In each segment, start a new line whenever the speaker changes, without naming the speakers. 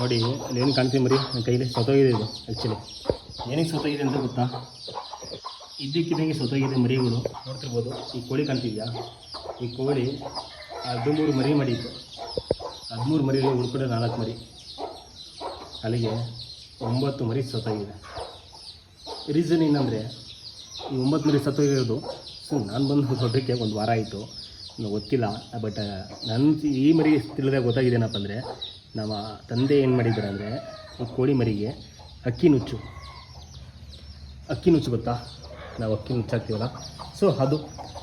ನೋಡಿ ಅಲ್ಲೇನು ಕಾಣ್ತೀನಿ ಮರಿ? ನನ್ನ ಕೈಲಿ ಸೊತೋಗಿದೆ ಇದು ಆ್ಯಕ್ಚುಲಿ ಏನಕ್ಕೆ ಸೊತೋಗಿದೆ ಅಂತ ಗೊತ್ತಾ? ಇದ್ದಕ್ಕಿದ್ದಂಗೆ ಸೊತೋಗಿದೆ ಮರಿಗಳು. ನೋಡ್ತಿರ್ಬೋದು, ಈ ಕೋಳಿ ಕಾಣ್ತಿದ್ಯಾ? ಈ ಕೋಳಿ ಹದಿಮೂರು ಮರಿ ಮಾಡಿತ್ತು. ಹದಿಮೂರು ಮರಿಗಳು ಉಳ್ಕೊಂಡೆ ನಾಲ್ಕು ಮರಿ. ಅಲ್ಲಿಗೆ ಒಂಬತ್ತು ಮರಿ ಸೊತೋಗಿದೆ ರೀಸನ್ ಏನಂದರೆ, ಈ ಒಂಬತ್ತು ಮರಿ ಸತ್ತೋಗಿರೋದು, ಸೊ ನಾನು ಬಂದು ದೊಡ್ಡಕ್ಕೆ ಒಂದು ವಾರ ಆಯಿತು. ಗೊತ್ತಿಲ್ಲ ಬಟ್ ನನ್ನ ಈ ಮರಿ ತಿಳಿದಾಗ ಗೊತ್ತಾಗಿದ್ದೇನಪ್ಪ ಅಂದರೆ ನಮ್ಮ ತಂದೆ ಏನು ಮಾಡಿದ್ದಾರೆ ಅಂದರೆ ಕೋಳಿ ಮರಿಗೆ ಅಕ್ಕಿ ನುಚ್ಚು. ಅಕ್ಕಿ ನುಚ್ಚು ಗೊತ್ತಾ? ನಾವು ಅಕ್ಕಿ ನುಚ್ಚು ಹಾಕ್ತೀವಲ್ಲ ಸೊ ಅದು,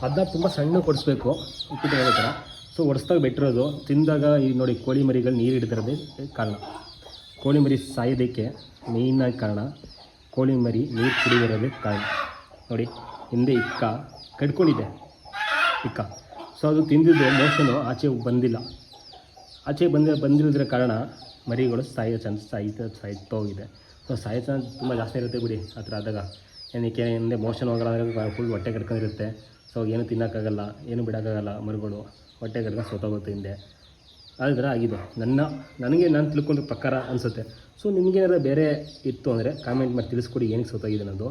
ಅದನ್ನ ತುಂಬ ಸಣ್ಣ ಕೊಡಿಸ್ಬೇಕು. ಉಪ್ಪಿಟ್ಟು ಹೇಳೋ ಥರ. ಸೊ ಒಡಿಸ್ದಾಗ ಬೆಟ್ಟಿರೋದು, ತಿಂದಾಗ ಈ ನೋಡಿ ಕೋಳಿ ಮರಿಗಳು ನೀರು ಹಿಡಿದಿರೋದೇ ಕಾರಣ. ಕೋಳಿ ಮರಿ ಸಾಯೋದಕ್ಕೆ ಮೇಯ್ನಾಗಿ ಕಾರಣ, ಕೋಳಿ ಮರಿ ನೀರು ಕುಡಿದಿರೋದೇ ಕಾರಣ. ನೋಡಿ, ಹಿಂದೆ ಇಕ್ಕ ಕಡ್ಕೊಂಡಿದೆ ಇಕ್ಕ. ಸೊ ಅದು ತಿಂದಿದ್ದು ಮೋಷನು ಆಚೆ ಬಂದಿಲ್ಲ. ಆಚೆ ಬಂದ ಬಂದಿರೋದ್ರ ಕಾರಣ ಮರಿಗಳು ಸಾಯೋ ಚಾನ್ಸ್ ಸಾಯ್ತಾ ಸಾಯ್ತಾ ಹೋಗಿದೆ ಸೊ ಸಾಯೋ ಚಾನ್ಸ್ ತುಂಬ ಜಾಸ್ತಿ ಇರುತ್ತೆ ಬಿಡಿ ಆ ಥರ ಆದಾಗ. ಏನಕ್ಕೆ ಹಿಂದೆ ಮೋಷನ್ ಹೋಗಲ್ಲ ಫುಲ್ ಹೊಟ್ಟೆ ಕಡ್ಕೊಂಡಿರುತ್ತೆ ಸೊ ಏನು ತಿನ್ನೋಕ್ಕಾಗಲ್ಲ ಏನು ಬಿಡೋಕ್ಕಾಗಲ್ಲ ಮರಿಗಳು. ಹೊಟ್ಟೆ ಕಡ್ಕೊಂಡು ಸೋತೋಗುತ್ತೆ ಹಿಂದೆ. ಅದೇ ಥರ ಆಗಿದೆ. ನನ್ನ ನನಗೆ ನಾನು ತಿಳ್ಕೊಂಡ ಪ್ರಕಾರ ಅನಿಸುತ್ತೆ. ಸೊ ನಿಮಗೇನಾದ್ರು ಬೇರೆ ಇತ್ತು ಅಂದರೆ ಕಾಮೆಂಟ್ ಮಾಡಿ ತಿಳಿಸ್ಕೊಡಿ ಏನಕ್ಕೆ ಸೋತಾಗಿದೆ ಅನ್ನೋದು.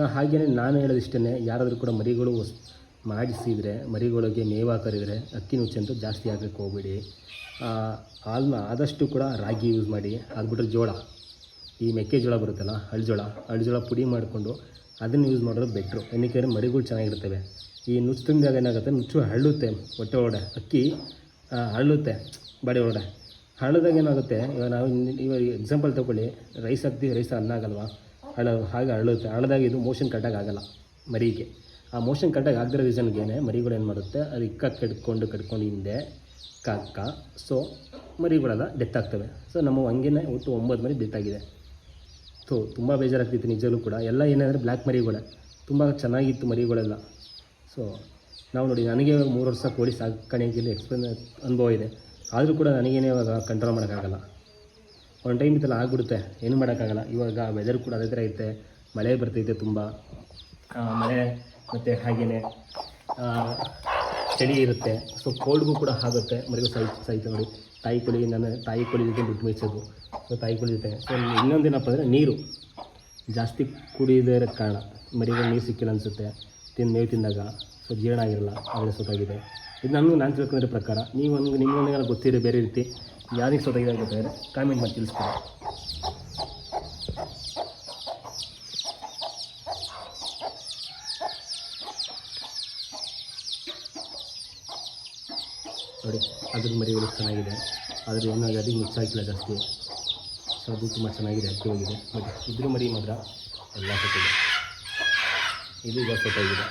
ಆ, ಹಾಗೆಯೇ ನಾನು ಹೇಳೋದಿಷ್ಟೇ ಯಾರಾದರೂ ಕೂಡ ಮರಿಗಳು ಮಾಡಿಸಿದರೆ, ಮರಿಗಳಿಗೆ ಮೇವು ಹಾಕರಿದ್ರೆ ಅಕ್ಕಿ ನುಚ್ಚಂತೂ ಜಾಸ್ತಿ ಹಾಕಕ್ಕೆ ಹೋಗ್ಬೇಡಿ. ಹಾಲನ್ನ ಆದಷ್ಟು ಕೂಡ ರಾಗಿ ಯೂಸ್ ಮಾಡಿ ಅದು ಬಿಟ್ಟರೆ ಜೋಳ. ಈ ಮೆಕ್ಕೆಜೋಳ ಬರುತ್ತಲ್ಲ ಹಳ್ಜೋಳ ಹಳ್ಜೋಳ ಪುಡಿ ಮಾಡಿಕೊಂಡು ಅದನ್ನು ಯೂಸ್ ಮಾಡೋದು ಬೆಟ್ರು ಏನಕ್ಕೆ ಮರಿಗಳು ಚೆನ್ನಾಗಿರ್ತವೆ. ಈ ನುಚ್ಚು ತಿಂದಾಗ ಏನಾಗುತ್ತೆ, ನುಚ್ಚು ಹಳ್ಳುತ್ತೆ ಹೊಟ್ಟೆ ಒಳಗಡೆ. ಅಕ್ಕಿ ಹಳ್ಳುತ್ತೆ ಬಾಡಿ ಒಳಗಡೆ. ಹಳ್ಳದಾಗ ಏನಾಗುತ್ತೆ, ಇವಾಗ ನಾವು ಇವಾಗ ಎಕ್ಸಾಂಪಲ್ ತೊಗೊಳ್ಳಿ. ರೈಸ್ ಹಾಕ್ತೀವಿ, ರೈಸ್ ಅನ್ನ ಆಗಲ್ವಾ? ಹಳ, ಹಾಗೆ ಹಳ್ಳುತ್ತೆ ಹಳ್ಳದಾಗ ಇದು ಮೋಷನ್ ಕಟ್ಟಾಗಲ್ಲ ಮರಿಗೆ. ಆ ಮೋಷನ್ ಕಟ್ಟಾಗಿ ಆಗದಿರೋ ರೀಸನ್ಗೇನೆ ಮರಿಗಳು ಏನು ಮಾಡುತ್ತೆ? ಅದು ಇಕ್ಕ ಕಡ್ಕೊಂಡು ಕಡ್ಕೊಂಡು ಹಿಂದೆ ಕಕ್ಕ ಸೊ ಮರಿಗಳೆಲ್ಲ ಡೆತ್ ಆಗ್ತವೆ. ಸೊ ನಮ್ಮ ಹಂಗೇನೆ ಒಟ್ಟು ಒಂಬತ್ತು ಮರಿ ಡೆತ್ ಆಗಿದೆ. ಸೊ ತುಂಬ ಬೇಜಾರಾಗ್ತಿತ್ತು ನಿಜಲೂ ಕೂಡ. ಎಲ್ಲ ಏನಂದರೆ ಬ್ಲ್ಯಾಕ್ ಮರಿಗಳೇ. ತುಂಬ ಚೆನ್ನಾಗಿತ್ತು ಮರಿಗಳೆಲ್ಲ. ಸೊ ನಾವು ನೋಡಿ, ನನಗೆ ಮೂರು ವರ್ಷ ಕೋಳಿ ಸಾಕಾಣಿಕೆಯಲ್ಲಿ ಎಕ್ಸ್ಪೀರಿಯನ್ಸ್ ಅನುಭವ ಇದೆ. ಆದರೂ ಕೂಡ ನನಗೇನೇ ಇವಾಗ ಕಂಟ್ರೋಲ್ ಮಾಡೋಕ್ಕಾಗಲ್ಲ. ಒಂದು ಟೈಮ್ ಇದೆಲ್ಲ ಆಗ್ಬಿಡುತ್ತೆ. ಏನು ಮಾಡೋಕ್ಕಾಗಲ್ಲ. ಇವಾಗ ವೆದರ್ ಕೂಡ ಅದೇ ಥರ ಐತೆ. ಮಳೆ ಬರ್ತೈತೆ ತುಂಬ. ಮಳೆ ಮತ್ತು ಹಾಗೆಯೇ ಚಳಿ ಇರುತ್ತೆ. ಸೊ ಕೋಲ್ಡ್ಗೂ ಕೂಡ ಆಗುತ್ತೆ. ಮರಿಗೂ ಸಹಿತ ಸಹಿತ ನೋಡಿ. ತಾಯಿ ಕೋಳಿ, ನನ್ನ ತಾಯಿ ಕೋಳಿ ಜೊತೆ ಬಿಟ್ಟು ಮೇಯಿಸೋದು ಸೊ ತಾಯಿ ಕೋಳಿ ಜೊತೆ. ಸೊ ಇನ್ನೊಂದೇನಪ್ಪ ಅಂದರೆ ನೀರು. ಜಾಸ್ತಿ ಕುಡಿಯದೇ ಇರೋ ಕಾರಣ ಮರಿಗೂ ನೀರು ಸಿಕ್ಕಿಲ್ಲ ಅನಿಸುತ್ತೆ. ತಿಂದು ಮೇವು ತಿಂದಾಗ. ಸೊ ಜೀರ್ಣ ಆಗಿರಲ್ಲ. ಆದರೆ ಸೊತ್ತಾಗಿದೆ ಇದು ನನಗೂ ನಾನು ತಿಳ್ಕೊಂಡಿರೋ ಪ್ರಕಾರ, ನೀವು ಒಂದು, ನಿಮ್ಗೆ ಗೊತ್ತಿರೋ ಬೇರೆ ರೀತಿ. ಯಾರಿಗೆ ಸೊತ್ತಾಗಿದೆ ಅಂತ ಗೊತ್ತಾದರೆ ಕಾಮೆಂಟ್ ಮಾಡಿ, ತಿಳಿಸ್ಕೊಡಿ. ನೋಡಿ, ಅದ್ರ ಮರಿಗಳು ಚೆನ್ನಾಗಿದೆ. ಆದರೆ ಅದಕ್ಕೆ ಮಿಕ್ಸ್ ಆಗಿಲ್ಲ ಜಾಸ್ತಿ. ಸೊ ಅದು ತುಂಬ ಚೆನ್ನಾಗಿದೆ ಆಕ್ಟಿವ್ ಆಗಿದೆ ಬಟ್ ಇದ್ರ ಮರಿ ಮಾತ್ರ ಎಲ್ಲ ಸೊಟ್ಟಿದೆ ಇದು ಈಗ ಸೊತ್ತಾಗಿದೆ